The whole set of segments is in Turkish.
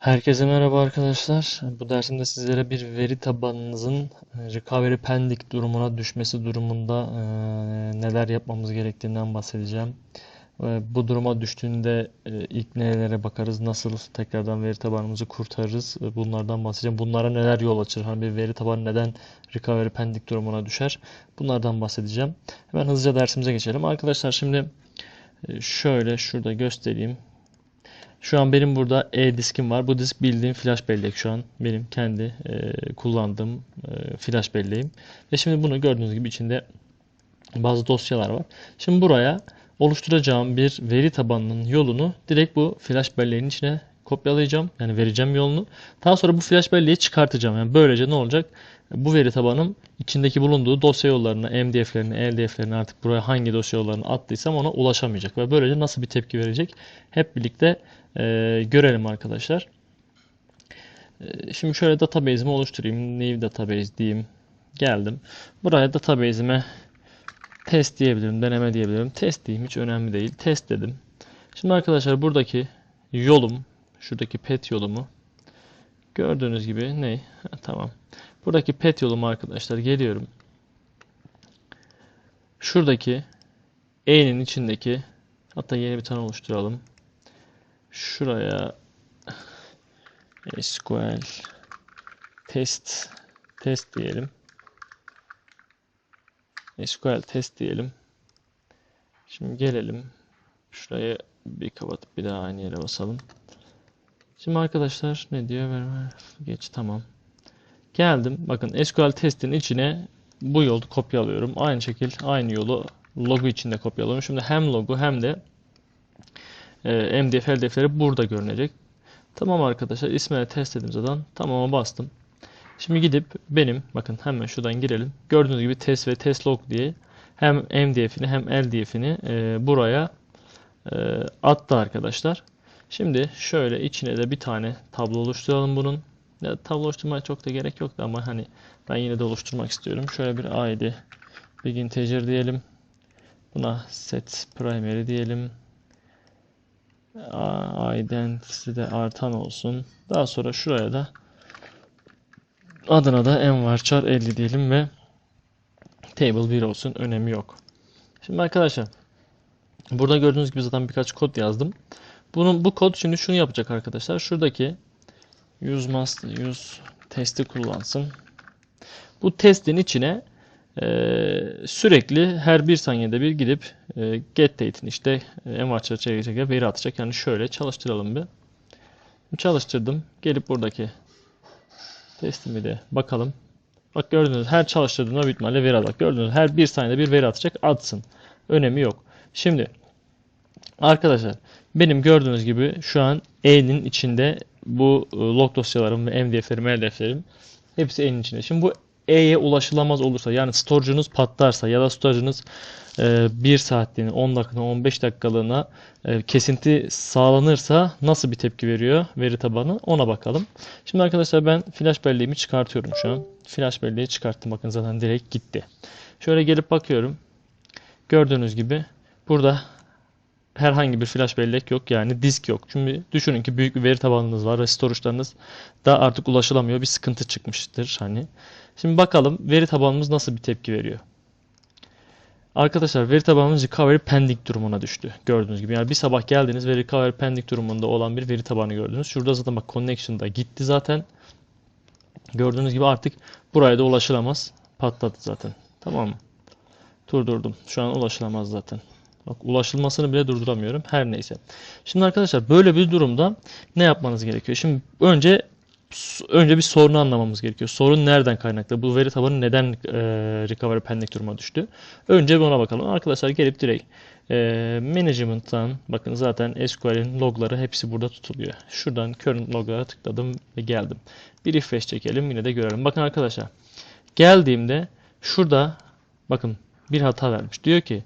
Herkese merhaba arkadaşlar. Bu dersimde sizlere bir veri tabanınızın e, recovery pending durumuna düşmesi durumunda e, neler yapmamız gerektiğinden bahsedeceğim. E, bu duruma düştüğünde ilk nelere bakarız, nasıl tekrardan veri tabanımızı kurtarırız, bunlardan bahsedeceğim. Bunlara neler yol açır, hani bir veri tabanı neden recovery pending durumuna düşer, bunlardan bahsedeceğim. Hemen hızlıca dersimize geçelim. Arkadaşlar şimdi şöyle şurada göstereyim. Şu an benim burada e-diskim var. Bu disk bildiğim flash bellek şu an. Benim kendi e, kullandığım e, flash belleğim. Ve şimdi bunu gördüğünüz gibi içinde bazı dosyalar var. Şimdi buraya oluşturacağım bir veri tabanının yolunu direkt bu flash belleğin içine kopyalayacağım. Yani vereceğim yolunu. Daha sonra bu flash belleği çıkartacağım. Yani böylece ne olacak? Bu veri tabanım içindeki bulunduğu dosya yollarına, MDF'lerine, LDF'lerine artık buraya hangi dosya yollarını attıysam ona ulaşamayacak. Ve böylece nasıl bir tepki verecek? Hep birlikte e, görelim arkadaşlar. E, şimdi şöyle database'imi oluşturayım. New database diyeyim. Geldim. Buraya database'ime test diyebilirim, deneme diyebilirim. Test diyeyim hiç önemli değil. Test dedim. Şimdi arkadaşlar buradaki yolum, şuradaki pet yolumu gördüğünüz gibi ne? Ha, tamam. Buradaki pet yolumu arkadaşlar geliyorum. Şuradaki E'nin içindeki hatta yeni bir tane oluşturalım. Şuraya SQL test test diyelim. SQL test diyelim. Şimdi gelelim. Şuraya bir kapatıp bir daha aynı yere basalım. Şimdi arkadaşlar ne diyor? Verme. Geç tamam. Geldim. Bakın SQL testin içine bu yolu kopyalıyorum. Aynı şekil aynı yolu logu içinde kopyalıyorum. Şimdi hem logu hem de e, MDF LDF'leri burada görünecek. Tamam arkadaşlar ismini test dedim zaten. Tamam'a bastım. Şimdi gidip benim bakın hemen şuradan girelim. Gördüğünüz gibi test ve test log diye hem MDF'ini hem LDF'ini e, buraya e, attı arkadaşlar. Şimdi şöyle içine de bir tane tablo oluşturalım bunun. Ya, tablo oluşturmaya çok da gerek yoktu ama hani ben yine de oluşturmak istiyorum. Şöyle bir ID big integer diyelim. Buna set primary diyelim. Identity de artan olsun. Daha sonra şuraya da adına da envarchar 50 diyelim ve table 1 olsun. Önemi yok. Şimdi arkadaşlar burada gördüğünüz gibi zaten birkaç kod yazdım. Bunun bu kod şimdi şunu yapacak arkadaşlar. Şuradaki use must use testi kullansın. Bu testin içine e, sürekli her bir saniyede bir gidip e, get date'in işte e, envarçara çekecek veri atacak. Yani şöyle çalıştıralım bir. Çalıştırdım. Gelip buradaki testimi de bakalım. Bak gördünüz her çalıştırdığında büyük ihtimalle veri atacak. Gördünüz her bir saniyede bir veri atacak. Atsın. Önemi yok. Şimdi arkadaşlar benim gördüğünüz gibi şu an E'nin içinde bu e, log dosyalarım ve MDF'lerim, LDF'lerim hepsi E'nin içinde. Şimdi bu E'ye ulaşılamaz olursa yani storage'ınız patlarsa ya da storage'ınız e, 1 saatliğine 10 dakikalığına 15 dakikalığına e, kesinti sağlanırsa nasıl bir tepki veriyor veri tabanı ona bakalım. Şimdi arkadaşlar ben flash belleğimi çıkartıyorum şu an. Flash belleği çıkarttım bakın zaten direkt gitti. Şöyle gelip bakıyorum. Gördüğünüz gibi burada herhangi bir flash bellek yok yani disk yok. Çünkü düşünün ki büyük bir veri tabanınız var ve storage'larınız da artık ulaşılamıyor. Bir sıkıntı çıkmıştır hani. Şimdi bakalım veri tabanımız nasıl bir tepki veriyor. Arkadaşlar veri tabanımız recovery pending durumuna düştü. Gördüğünüz gibi. Yani bir sabah geldiniz ve recovery pending durumunda olan bir veri tabanı gördünüz. Şurada zaten bak connection da gitti zaten. Gördüğünüz gibi artık buraya da ulaşılamaz. Patladı zaten. Tamam mı? Durdurdum. Şu an ulaşılamaz zaten. Bak ulaşılmasını bile durduramıyorum. Her neyse. Şimdi arkadaşlar böyle bir durumda ne yapmanız gerekiyor? Şimdi önce önce bir sorunu anlamamız gerekiyor. Sorun nereden kaynaklı? Bu veri tabanı neden e, recovery pending duruma düştü? Önce buna bakalım. Arkadaşlar gelip direkt e, management'tan bakın zaten SQL'in logları hepsi burada tutuluyor. Şuradan current loglara tıkladım ve geldim. Bir refresh çekelim yine de görelim. Bakın arkadaşlar geldiğimde şurada bakın bir hata vermiş. Diyor ki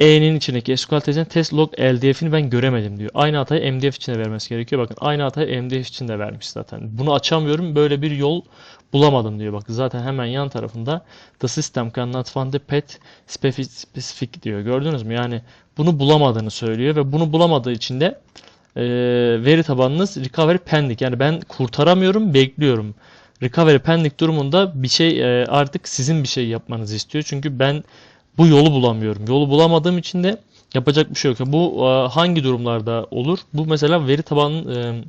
E'nin içindeki SQL testinin test log LDF'ini ben göremedim diyor. Aynı hatayı MDF içinde vermesi gerekiyor. Bakın aynı hatayı MDF içinde vermiş zaten. Bunu açamıyorum. Böyle bir yol bulamadım diyor. Bak zaten hemen yan tarafında the system cannot find the path specific diyor. Gördünüz mü? Yani bunu bulamadığını söylüyor ve bunu bulamadığı için de e, veri tabanınız recovery pending. Yani ben kurtaramıyorum, bekliyorum. Recovery pending durumunda bir şey e, artık sizin bir şey yapmanızı istiyor. Çünkü ben bu yolu bulamıyorum. Yolu bulamadığım için de yapacak bir şey yok. Bu e, hangi durumlarda olur? Bu mesela veri tabanı e,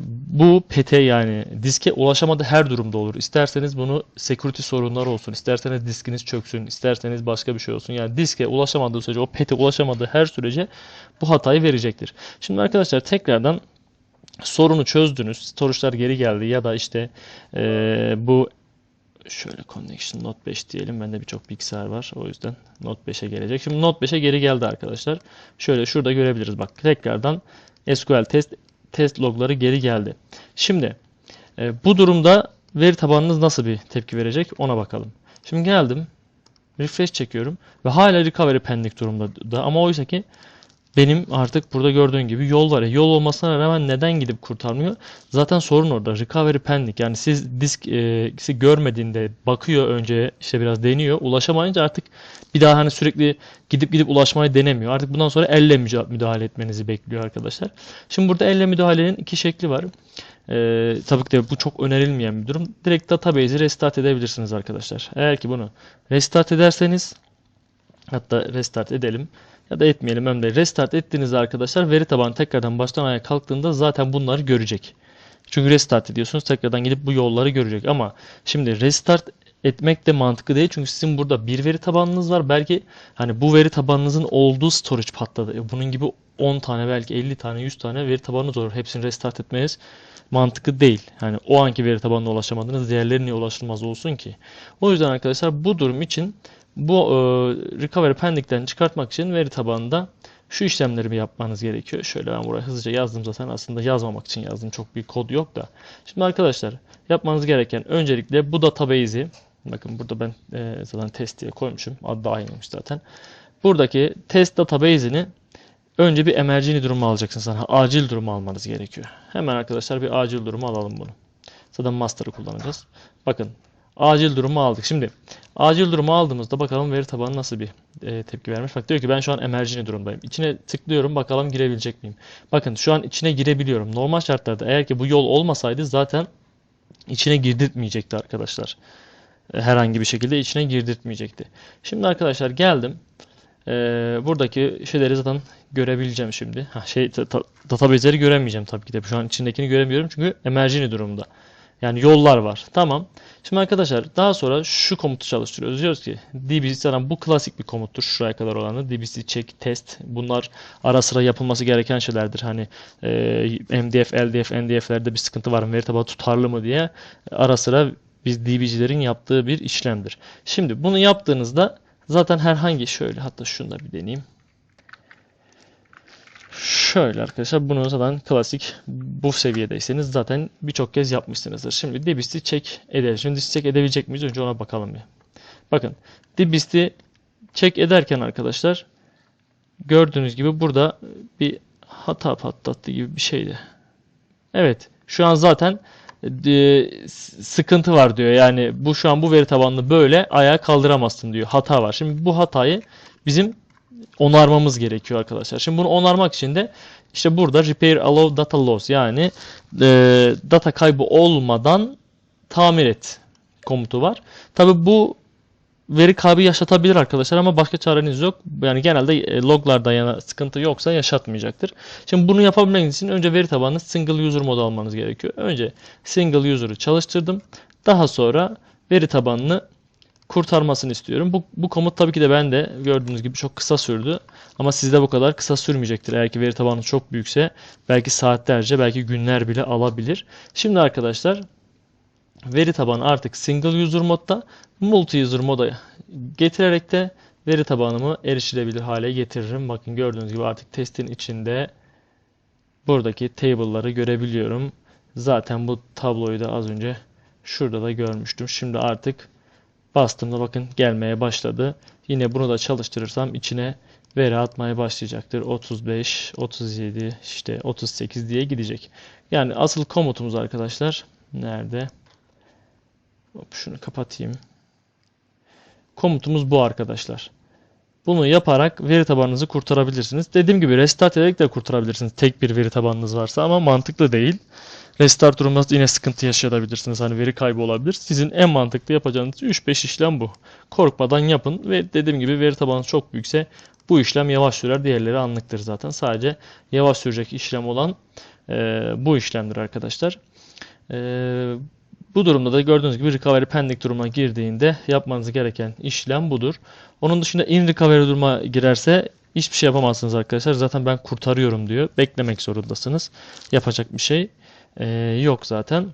bu PT yani diske ulaşamadığı her durumda olur. İsterseniz bunu security sorunları olsun, isterseniz diskiniz çöksün, isterseniz başka bir şey olsun. Yani diske ulaşamadığı sürece, o PET'e ulaşamadığı her sürece bu hatayı verecektir. Şimdi arkadaşlar tekrardan sorunu çözdünüz, storage'lar geri geldi ya da işte e, bu şöyle connection Note 5 diyelim. Bende birçok bilgisayar var. O yüzden Note 5'e gelecek. Şimdi Note 5'e geri geldi arkadaşlar. Şöyle şurada görebiliriz. Bak tekrardan SQL test test logları geri geldi. Şimdi e, bu durumda veri tabanınız nasıl bir tepki verecek ona bakalım. Şimdi geldim. Refresh çekiyorum ve hala recovery pending durumda da ama oysa ki benim artık burada gördüğün gibi yol var. yol olmasına rağmen neden gidip kurtarmıyor? Zaten sorun orada. Recovery pending. Yani siz disk e, görmediğinde bakıyor önce işte biraz deniyor. Ulaşamayınca artık bir daha hani sürekli gidip gidip ulaşmayı denemiyor. Artık bundan sonra elle müdahale etmenizi bekliyor arkadaşlar. Şimdi burada elle müdahalenin iki şekli var. Ee, tabii ki de bu çok önerilmeyen bir durum. Direkt database'i restart edebilirsiniz arkadaşlar. Eğer ki bunu restart ederseniz hatta restart edelim ya da etmeyelim önemli Restart ettiğinizde arkadaşlar veri tabanı tekrardan baştan ayağa kalktığında zaten bunları görecek. Çünkü restart ediyorsunuz tekrardan gidip bu yolları görecek ama şimdi restart etmek de mantıklı değil. Çünkü sizin burada bir veri tabanınız var. Belki hani bu veri tabanınızın olduğu storage patladı. E, bunun gibi 10 tane belki 50 tane 100 tane veri tabanınız olur. Hepsini restart etmeniz mantıklı değil. Yani o anki veri tabanına ulaşamadınız. Diğerleri niye ulaşılmaz olsun ki? O yüzden arkadaşlar bu durum için bu e, recovery pending'den çıkartmak için veri tabanında şu işlemleri yapmanız gerekiyor. Şöyle ben buraya hızlıca yazdım zaten aslında yazmamak için yazdım. Çok bir kod yok da. Şimdi arkadaşlar yapmanız gereken öncelikle bu database'i bakın burada ben e, zaten test diye koymuşum. Adı da aynıymış zaten. Buradaki test database'ini önce bir emergency durumu alacaksınız. Yani acil durumu almanız gerekiyor. Hemen arkadaşlar bir acil durumu alalım bunu. Zaten master'ı kullanacağız. Bakın acil durumu aldık. Şimdi acil durumu aldığımızda bakalım veri tabanı nasıl bir e, tepki vermiş. Bak diyor ki ben şu an emergency durumdayım. İçine tıklıyorum bakalım girebilecek miyim? Bakın şu an içine girebiliyorum. Normal şartlarda eğer ki bu yol olmasaydı zaten içine girdirtmeyecekti arkadaşlar. E, herhangi bir şekilde içine girdirtmeyecekti. Şimdi arkadaşlar geldim. E, buradaki şeyleri zaten görebileceğim şimdi. Ha, şey database'leri göremeyeceğim tabii ki de. Şu an içindekini göremiyorum çünkü emergency durumda. Yani yollar var. Tamam. Şimdi arkadaşlar daha sonra şu komutu çalıştırıyoruz. Diyoruz ki dbc zaten bu klasik bir komuttur. Şuraya kadar olanı. dbc check test. Bunlar ara sıra yapılması gereken şeylerdir. Hani e, mdf, ldf, ndf'lerde bir sıkıntı var mı? Veri tabanı tutarlı mı diye ara sıra biz dbc'lerin yaptığı bir işlemdir. Şimdi bunu yaptığınızda zaten herhangi şöyle hatta şunu da bir deneyeyim. Şöyle arkadaşlar bunu zaten klasik bu seviyedeyseniz zaten birçok kez yapmışsınızdır. Şimdi dibist'i check edelim. Şimdi check edebilecek miyiz? Önce ona bakalım bir. Bakın dibist'i check ederken arkadaşlar gördüğünüz gibi burada bir hata patlattı gibi bir şeydi. Evet şu an zaten sıkıntı var diyor. Yani bu şu an bu veri tabanını böyle ayağa kaldıramazsın diyor. Hata var. Şimdi bu hatayı bizim onarmamız gerekiyor arkadaşlar. Şimdi bunu onarmak için de işte burada repair allow data loss yani e, data kaybı olmadan tamir et komutu var. Tabi bu veri kaybı yaşatabilir arkadaşlar ama başka çareniz yok. Yani genelde e, loglarda yana sıkıntı yoksa yaşatmayacaktır. Şimdi bunu yapabilmek için önce veri tabanlı single user modu almanız gerekiyor. Önce single user'ı çalıştırdım. Daha sonra veri tabanını kurtarmasını istiyorum. Bu, bu komut tabii ki de ben de gördüğünüz gibi çok kısa sürdü. Ama sizde bu kadar kısa sürmeyecektir. Eğer ki veri tabanı çok büyükse belki saatlerce belki günler bile alabilir. Şimdi arkadaşlar veri tabanı artık single user modda multi user moda getirerek de veri tabanımı erişilebilir hale getiririm. Bakın gördüğünüz gibi artık testin içinde buradaki table'ları görebiliyorum. Zaten bu tabloyu da az önce şurada da görmüştüm. Şimdi artık Bastığımda bakın gelmeye başladı. Yine bunu da çalıştırırsam içine veri atmaya başlayacaktır. 35, 37, işte 38 diye gidecek. Yani asıl komutumuz arkadaşlar nerede? Hop, şunu kapatayım. Komutumuz bu arkadaşlar. Bunu yaparak veri tabanınızı kurtarabilirsiniz. Dediğim gibi restart ederek de kurtarabilirsiniz tek bir veri tabanınız varsa ama mantıklı değil. Restart durumunda yine sıkıntı yaşayabilirsiniz. Hani veri kaybı olabilir. Sizin en mantıklı yapacağınız 3-5 işlem bu. Korkmadan yapın ve dediğim gibi veri tabanınız çok büyükse bu işlem yavaş sürer. Diğerleri anlıktır zaten. Sadece yavaş sürecek işlem olan e, bu işlemdir arkadaşlar. E, bu durumda da gördüğünüz gibi recovery pending durumuna girdiğinde yapmanız gereken işlem budur. Onun dışında in recovery duruma girerse hiçbir şey yapamazsınız arkadaşlar. Zaten ben kurtarıyorum diyor. Beklemek zorundasınız. Yapacak bir şey e, yok zaten.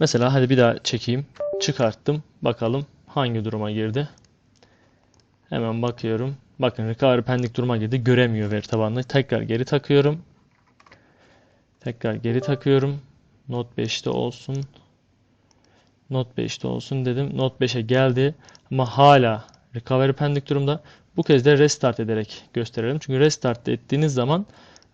Mesela hadi bir daha çekeyim. Çıkarttım. Bakalım hangi duruma girdi. Hemen bakıyorum. Bakın recovery pending duruma girdi. Göremiyor veri tabanını. Tekrar geri takıyorum. Tekrar geri takıyorum. Note 5'te olsun. Note 5'te olsun dedim. Note 5'e geldi. Ama hala recovery pending durumda. Bu kez de restart ederek gösterelim. Çünkü restart ettiğiniz zaman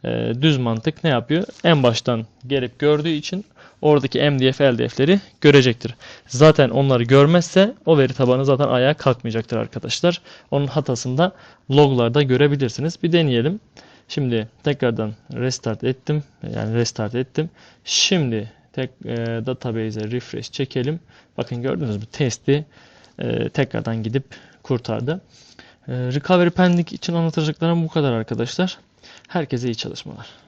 e, düz mantık ne yapıyor? En baştan gelip gördüğü için oradaki MDF, LDF'leri görecektir. Zaten onları görmezse o veri tabanı zaten ayağa kalkmayacaktır arkadaşlar. Onun hatasını da loglarda görebilirsiniz. Bir deneyelim. Şimdi tekrardan restart ettim. Yani restart ettim. Şimdi tek e, database'e refresh çekelim. Bakın gördünüz mü? Testi e, tekrardan gidip kurtardı. E, recovery pending için anlatacaklarım bu kadar arkadaşlar. Herkese iyi çalışmalar.